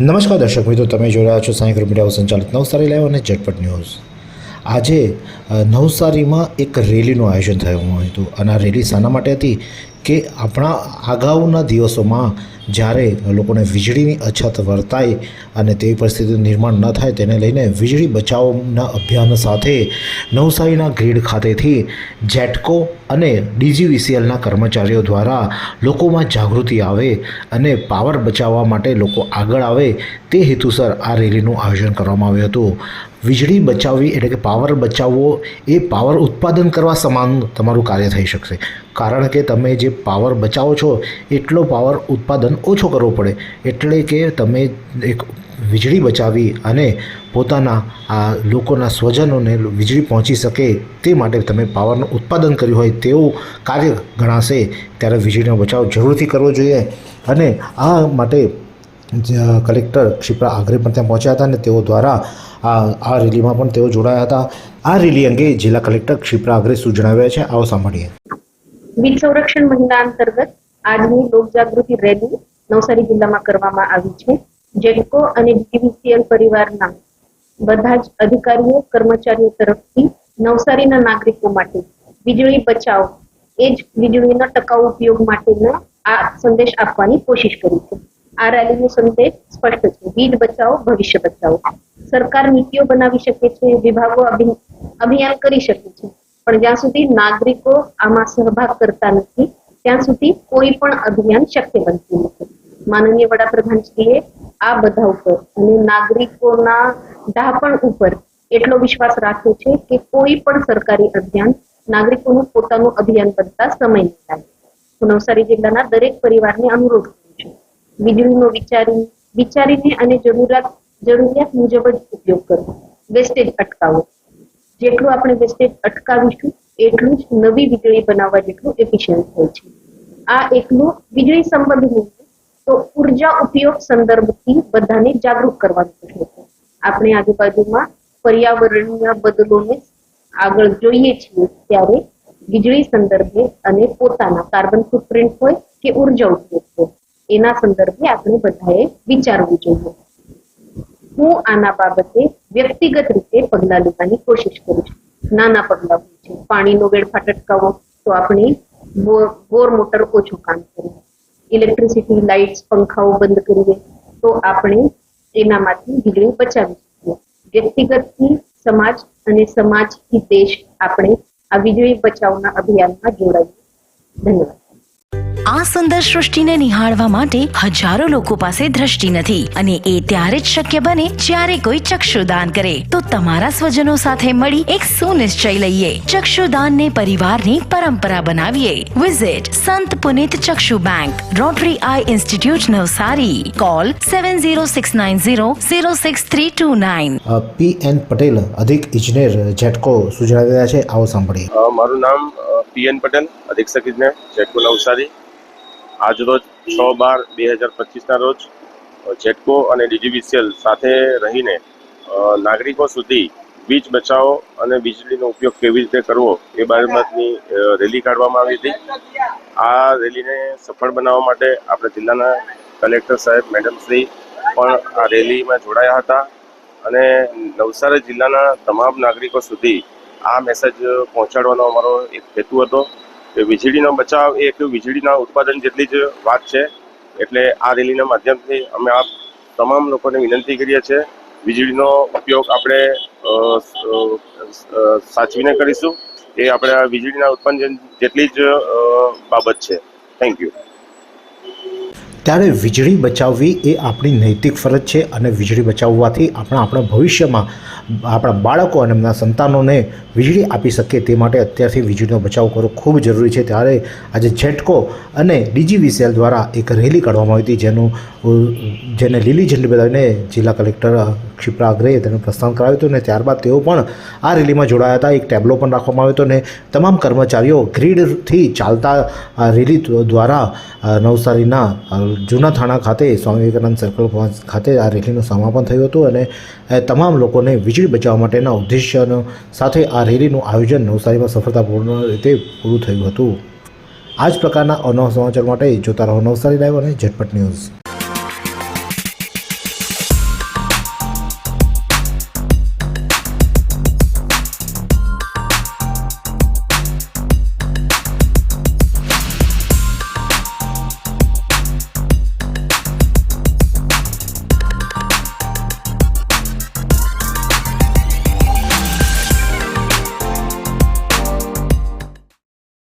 નમસ્કાર દર્શક મિત્રો, તમે જોઈ રહ્યા છો સાંઈ મીડિયા સંચાલિત નવસારી લાઈવ અને ઝટપટ ન્યૂઝ. આજે નવસારીમાં એક રેલીનું આયોજન થયું હતું. અને આ રેલી શાના માટે હતી કે આપણા અગાઉના દિવસોમાં જ્યારે લોકોને વીજળીની અછત વર્તાય અને તેવી પરિસ્થિતિનું નિર્માણ ન થાય તેને લઈને વીજળી બચાવના અભિયાન સાથે નવસારીના ગ્રીડ ખાતેથી જેટકો અને ડીજીવીસીએલના કર્મચારીઓ દ્વારા લોકોમાં જાગૃતિ આવે અને પાવર બચાવવા માટે લોકો આગળ આવે તે હેતુસર આ રેલીનું આયોજન કરવામાં આવ્યું હતું. વીજળી બચાવવી એટલે કે પાવર બચાવવો એ પાવર ઉત્પાદન કરવા સમાન તમારું કાર્ય થઈ શકશે. કારણ કે તમે જે પાવર બચાવો છો, એટલો પાવર ઉત્પાદન ઓછો કરવો પડે. એટલે કે તમે એક વીજળી બચાવી અને પોતાના, આ લોકોના સ્વજનોને વીજળી પહોંચી શકે તે માટે તમે પાવરનું ઉત્પાદન કર્યું હોય તેવું કાર્ય ગણાશે, ત્યારે વીજળીનો બચાવ જરૂરથી કરવો જોઈએ. અને આ માટે કલેક્ટર ક્ષિપ્રા આગ્રે પણ ત્યાં પહોંચ્યા હતા અને તેઓ દ્વારા આ આ રેલીમાં પણ તેઓ જોડાયા હતા. આ રેલી અંગે જિલ્લા કલેક્ટર ક્ષિપ્રા આગ્રે શું જણાવ્યા છે, આવો સાંભળીએ. વીજ સંરક્ષણ મહિના અંતર્ગત આજની લોક જાગૃતિ રેલી નવસારી જિલ્લામાં કરવામાં આવી છે. જેટકો અને ડીવીસીએલ પરિવારના બધા જ અધિકારીઓ, કર્મચારીઓ તરફથી નવસારીના નાગરિકો માટે વીજળી બચાવ, એ જ વીજળીના ટકાઉ ઉપયોગ માટેનો આ સંદેશ આપવાની કોશિશ કરી છે. આ રેલીનો સંદેશ સ્પષ્ટ છે. વીજ બચાવો, ભવિષ્ય બચાવો. સરકાર નીતિઓ બનાવી શકે છે, વિભાગો અભિ- અભિયાન કરી શકે છે. પણ જ્યાં સુધી નાગરિકો આમાં સહભાગ કરતા નથી, ત્યાં સુધી કોઈ પણ અભિયાન શક્ય બનતું નથી. માનનીય વડાપ્રધાનશ્રીએ આ બધા ઉપર અને નાગરિકોના ડહાપણ ઉપર એટલો વિશ્વાસ રાખ્યો છે કે કોઈ પણ સરકારી અભિયાન નાગરિકોનું પોતાનું અભિયાન બનતા સમય નહીં હું નવસારી જિલ્લાના દરેક પરિવારને અનુરોધ કરું છું. વીજળીનો વિચારી, વિચારીને અને જરૂરિયાત જરૂરિયાત મુજબ જ ઉપયોગ કરવો વેસ્ટેજ અટકાવો. જેટલું આપણે વેસ્ટેજ અટકાવીશું એટલું જ નવી વીજળી બનાવવા જેટલું એફિશિયન્ટ હોય છે. આ એકલું વીજળી સંબંધ નહીં, તો ઊર્જા ઉપયોગ સંદર્ભથી બધાને જાગૃત કરવાનું છે. આપણે આજુબાજુમાં પર્યાવરણીય બદલોને આગળ જોઈએ છીએ, ત્યારે વીજળી સંદર્ભે અને પોતાના કાર્બન ફૂટપ્રિન્ટ હોય કે ઊર્જા ઉપયોગ હોય, એના સંદર્ભે આપણે બધાએ વિચારવું જોઈએ. હું આના બાબતે વ્યક્તિગત રીતે પગલાં લેવાની કોશિશ કરું છું. નાના પગલાં હોય છે. પાણીનો વેડફાટ અટકાવો, તો આપણે બોર મોટર ઓછું કામ કરીએ. ઇલેક્ટ્રિસિટી લાઇટ્સ પંખાઓ બંધ કરીએ, તો આપણે એનામાંથી વીજળી બચાવી શકીએ. વ્યક્તિગતથી સમાજ અને સમાજથી દેશ આપણે આ વીજળી બચાવના અભિયાનમાં જોડાઈએ. ધન્યવાદ. આ સુંદર સૃષ્ટિને નિહાળવા માટે હજારો લોકો પાસે દ્રષ્ટિ નથી અને એ ત્યારે જ શક્ય બને જ્યારે કોઈ ચક્ષુદાન કરે. તો તમારા સ્વજનો સાથે મળી એક સુનિશ્ચય લઈએ. ચક્ષુદાનને પરિવારની પરંપરા બનાવીએ. વિઝિટ સંત પુનિત ચક્ષુ bank Rotary eye institute Navsari. Call seven zero six nine zero zero six three two nine P N Patel અધિક ઇજનેર જેટકો રહ્યા છે. આવો સાંભળીએ. મારું નામ પી એન પટેલ અધિક્ષક ઇજનેર જેટકો નવસારી. આજરોજ છ બાર બે હજાર પચીસના રોજ જેટકો અને ડીજીવીસીએલ સાથે રહીને નાગરિકો સુધી વીજ બચાવો અને વીજળીનો ઉપયોગ કેવી રીતે કરવો એ બાબતની રેલી કાઢવામાં આવી હતી. આ રેલીને સફળ બનાવવા માટે આપણે જિલ્લાના કલેક્ટર સાહેબ, મેડમ શ્રી પણ આ રેલીમાં જોડાયા હતા અને નવસારી જિલ્લાના તમામ નાગરિકો સુધી આ મેસેજ પહોંચાડવાનો અમારો એક હેતુ હતો. વીજળીનો બચાવ એ એક વીજળીના ઉત્પાદન જેટલી જ વાત છે. એટલે આ રેલીના માધ્યમથી અમે આ તમામ લોકોને વિનંતી કરીએ છીએ, વીજળીનો ઉપયોગ આપણે સાચવીને કરીશું. એ આપણે વીજળીના ઉત્પાદન જેટલી જ બાબત છે. થેન્ક યુ ત્યારે વીજળી બચાવવી એ આપણી નૈતિક ફરજ છે અને વીજળી બચાવવાથી આપણે આપણા ભવિષ્યમાં આપણા બાળકો અને એમના સંતાનોને વીજળી આપી શકીએ તે માટે અત્યારથી વીજળીનો બચાવ કરવો ખૂબ જરૂરી છે. ત્યારે આજે જેટકો અને ડીજીવીસીએલ દ્વારા એક રેલી કાઢવામાં આવી હતી. જેનું, જેને લીલી ઝંડી બતાવીને જિલ્લા કલેક્ટર ક્ષિપ્રા અગ્રેએ તેનું પ્રસ્થાન કરાવ્યું હતું અને ત્યારબાદ તેઓ પણ આ રેલીમાં જોડાયા હતા. એક ટેબ્લો પણ રાખવામાં આવ્યો હતો અને તમામ કર્મચારીઓ ગ્રીડથી ચાલતા રેલી દ્વારા નવસારીના જૂના થાણા ખાતે સ્વામી વિવેકાનંદ સર્કલ ખાતે આ રેલીનું સમાપન થયું હતું અને તમામ લોકોને વીજળી બચાવવા માટેના ઉદ્દેશ્યનો સાથે આ રેલીનું આયોજન નવસારીમાં સફળતાપૂર્ણ રીતે પૂરું થયું હતું. આ જ પ્રકારના અનવ સમાચાર માટે જોતા રહો નવસારી લાઈવ અને ઝટપટ ન્યૂઝ.